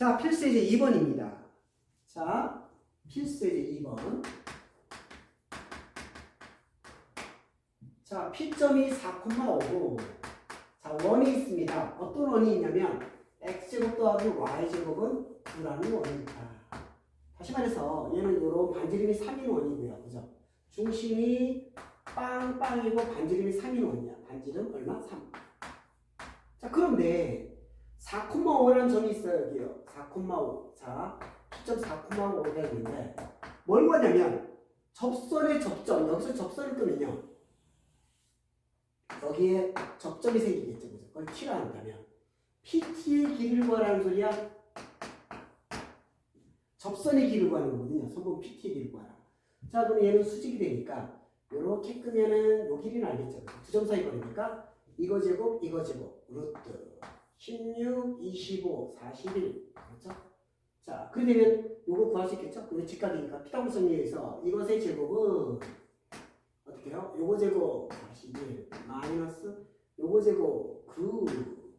자, 필수예제 2번입니다. 자, 필수예제 2번. 자, P점이 4,5고, 자, 원이 있습니다. 어떤 원이 있냐면, X제곱 더하기 Y제곱은 9라는 원이 있다. 다시 말해서, 얘는 이런 반지름이 3인 원이고요. 그죠? 중심이 빵빵이고 반지름이 3인 원이야. 반지름 얼마? 3. 자, 그런데 4,5라는 점이 있어요, 여기요. 4,5. 자, P점 4,5가 있는데, 뭘 구하냐면, 접선의 접점, 여기서 접선을 끄면요. 여기에 접점이 생기겠죠. 그죠? 그걸 T라 한다면, PT의 길이를 구하라는 소리야. 접선의 길이를 구하는 거거든요. 선분 PT의 길이를 구하라. 자, 그럼 얘는 수직이 되니까, 요렇게 끄면은 요 길이는 알겠죠. 두 점 사이 거리니까, 이거 제곱, 이거 제곱, 루트. 16, 25, 41. 그렇죠? 자, 되면 요거 구할 수 있겠죠? 이거 직각이니까 피타고라성에 의해서 이것의 제곱은 어떻게 해요? 요거 제곱 41 마이너스 요거 제곱 9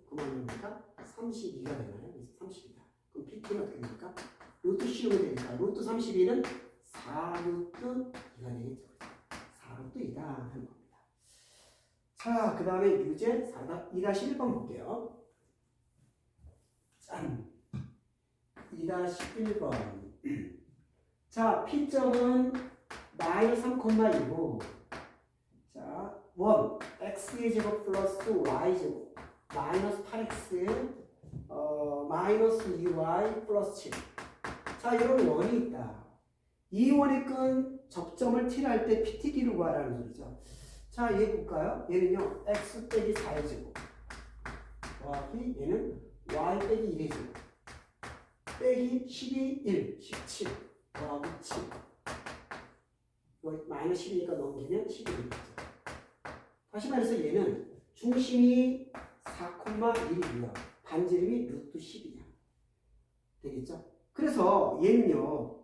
그만입니까? 32가 되나요? 그래서 32다. 그럼 PT는 어떻게 됩니까? 루트 씌우면 되니까 루트 31은 4루트 2가 되겠죠. 4루트 2다 하는 겁니다. 자, 그 다음에 유제 2-1번 볼게요. 짠. 2-1번. 자, P점은 마이너스 3,2고, 자, 1, x의 제곱 플러스 y 제곱, 마이너스 8x, 어, 마이너스 2y 플러스 7. 자, 이런 원이 있다. 이 원의 끈 접점을 t할 때 pt기로 구하라는 소리죠. 자, 얘 볼까요? 얘는요, x 빼기 4의 제곱. 더하기 얘는 y 빼기 1의 제곱. 빼기 12, 1, 17. 더하기 7. 이거 마이너스 12니까 넘기면 11이 되죠. 다시 말해서 얘는 중심이 4,1이고요. 반지름이 루트 10이야. 되겠죠? 그래서 얘는요,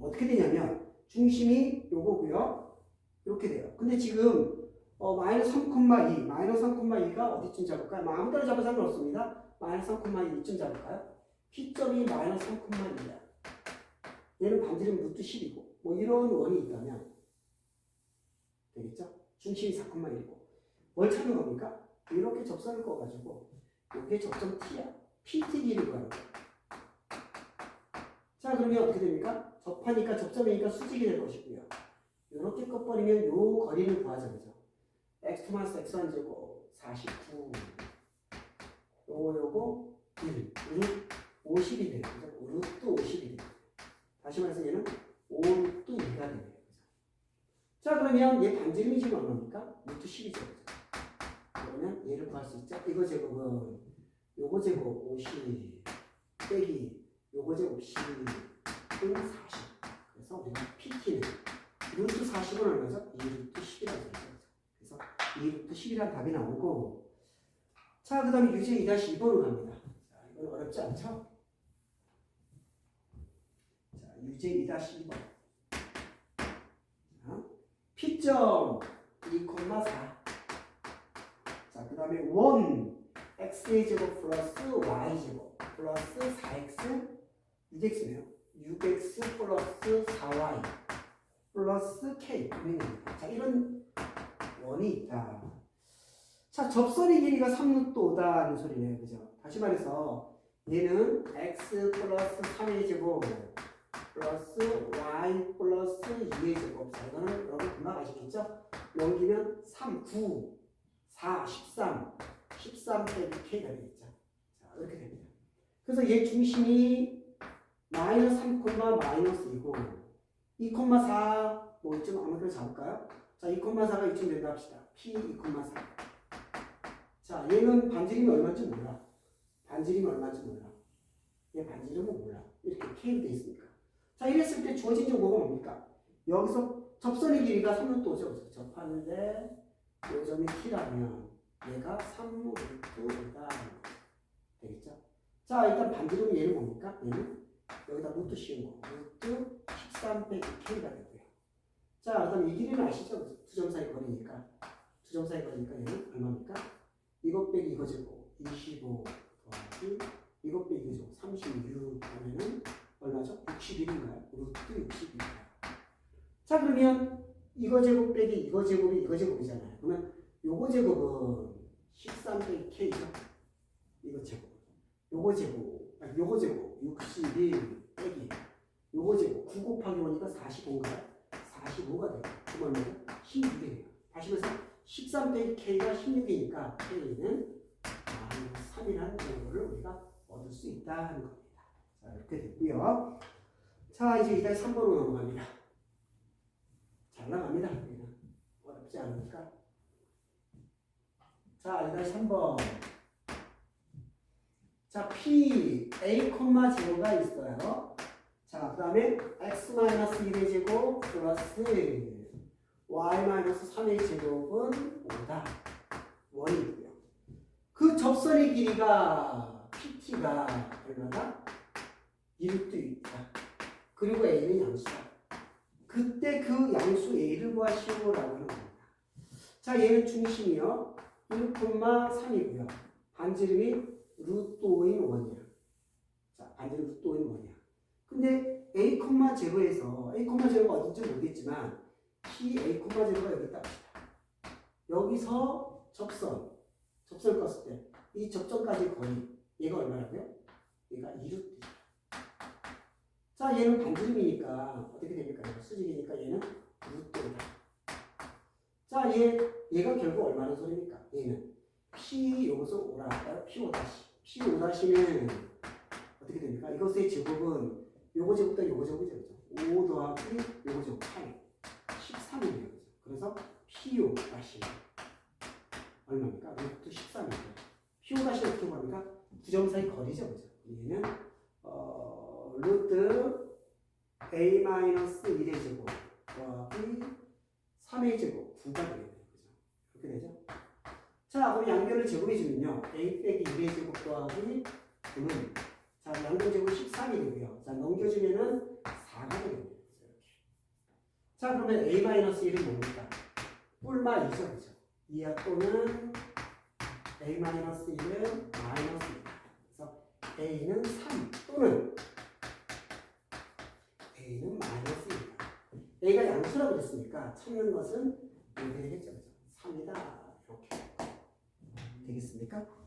어떻게 되냐면, 중심이 요거고요. 이렇게 돼요. 근데 지금, 어, 마이너스 3,2, 마이너스 3,2가 어디쯤 잡을까요? 뭐 아무 데나 잡아도 상관없습니다. 마이너스 3,2 이쯤 잡을까요? P점이 마이너스 3,2야. 얘는 반지름 루트 10이고, 뭐 이런 원이 있다면, 되겠죠? 중심이 4,1이고. 뭘 찾는 겁니까? 이렇게 접선을 꺼가지고, 이게 접점 T야. PT 길이를 구하는 거야. 자, 그러면 어떻게 됩니까? 접하니까 접점이니까 수직이 될 것이고요. 이렇게 꺼버리면 요 거리를 구하자, 그죠? x 마이너스 x1 제곱 49. 요거, 요거, 1. 루트 50이 돼요. 그죠? 루트 50이 돼요. 다시 말해서 얘는 5루트 2가 되네요. 자, 그러면 얘 반지름이 지금 얼마입니까? 루트 10이죠. 그죠? 그러면 얘를 구할 수 있죠? 이거 제곱은 요거 제곱 50 빼기 요거 제곱 10은 40. 그래서 우리가 PT는 루트 40은 얼마죠? 2루트 10이라고 되죠. 그래서 2루트 10이라는 답이 나오고 자, 그 다음에 유제 2-2번으로 갑니다. 자, 이건 어렵지 않죠? 자, 유제 2-2번. 자, P점 2,4. 자, 그 다음에 1 x의 제곱 플러스 y 제곱 플러스 4x 6x네요. 6x 플러스 4y 플러스 k. 자, 이런 원이 있다. 자, 접선의 길이가 3루트 5다는 소리네요. 그죠? 다시 말해서 얘는 x 플러스 3의 제곱 플러스 y 플러스 2의 제곱. 자, 이거는 여러분 금방 아시겠죠? 넘기면 3, 9, 4, 13, 13 빼기 k가 되겠죠. 자, 이렇게 됩니다. 그래서 얘 중심이 마이너스 3, 마이너스 2고 2,4 뭐 이쯤 아무데나 잡을까요? 자, 2,4가 이쯤 된다 합시다. P 2,4. 자, 얘는 반지름이 얼마인지 몰라. 반지름이 얼마인지 몰라. 얘 반지름은 몰라. 이렇게 K로 돼 있으니까. 자, 이랬을 때 주어진 정보가 뭡니까? 여기서 접선의 길이가 3루트 5죠. 접하는데 요 점이 T라면 얘가 3루트다. 되겠죠? 자, 일단 반지름 얘는 뭡니까? 얘는 여기다 루트 씌운 거. 루트 13 빼기 K가 되고요. 자, 그다음 이 길이는 아시죠? 두 점 사이 거리니까. 두 점 사이 거리니까 얘는 얼마입니까? 이것 빼기 이거 제곱 25 더하기 이것 빼기죠. 36 하면은 얼마죠? 61인가요? 루트 62인가요? 자 그러면 이거 제곱 빼기 이거 제곱이 이거 제곱이잖아요. 그러면 요거 제곱은 13 빼기 k죠. 이거 제곱. 요거 제곱. 아니 요거 제곱 61 빼기 요거 제곱 9 곱하기 5니까 45인가요? 45가 돼요. 얼마죠? 16이에요. 다시 말해서 13 빼기 k가 16이니까 k는 마이너스 3이라는 정보를 우리가 얻을 수 있다는 겁니다. 자 이렇게 됐고요. 자 이제 이달 3번으로 넘어갑니다. 잘 나갑니다. 어렵지 않으니까. 자 이달 3번. 자 p a, 제로가 있어요. 자, 그 다음에 x-1의 제곱 플러스 y-3의 제곱은 5다. 원이고요. 그 접선의 길이가 pt가 얼마다? 1도 있다. 그리고 a는 양수다. 그때 그 양수 a를 구하시오라고 겁니다. 자, 얘는 중심이요. 1,3이고요. 반지름이 루트 5인 1이야. 자, 반지름 루트 5인 1이야. 근데 a, 제로에서 a, 제로가 어딘지 모르겠지만 p a, 제로가 여기 있다. 여기서 접선, 접선을 껐을 때 이 접선까지 거리 얘가 얼마라고요? 얘가 2루트. 자, 얘는 반지름이니까 어떻게 됩니까? 수직이니까 얘는 루트다. 자, 얘 얘가 결국 얼마나 소리입니까? 얘는 p 여기서 오라 p 5 다시 p 5 다시는 어떻게 됩니까? 이것의 제곱은 요거 제곱도 요거 제곱이죠. 그죠? 5 더하기 요거 제곱 8. 13이에요. 그죠? 그래서 PO 다시 얼마입니까? 루트 13이죠. PO 다시 어떻게 구합니까? 부점 사이 거리죠. 그죠? 얘는 어, 루트 A-1의 제곱 더하기 3의 제곱 9가 되겠네요. 그죠? 그렇게 되죠? 자, 그럼 양변을 제곱해 주면요. A 빼기 2의 제곱 더하기 9는 자, 양변 제곱 13이 되고요. 자, 넘겨주면은 4가 되겠네요. 이렇게. 자, 그러면 A-1은 뭡니까? 뿔마 2죠. 그죠? 2야 또는 A-1은 마이너스 2다. 그래서 A는 3 또는 A는 마이너스 2다. A가 양수라고 그랬으니까 찾는 것은 이렇게 되겠죠. 그죠? 3이다. 이렇게. 되겠습니까?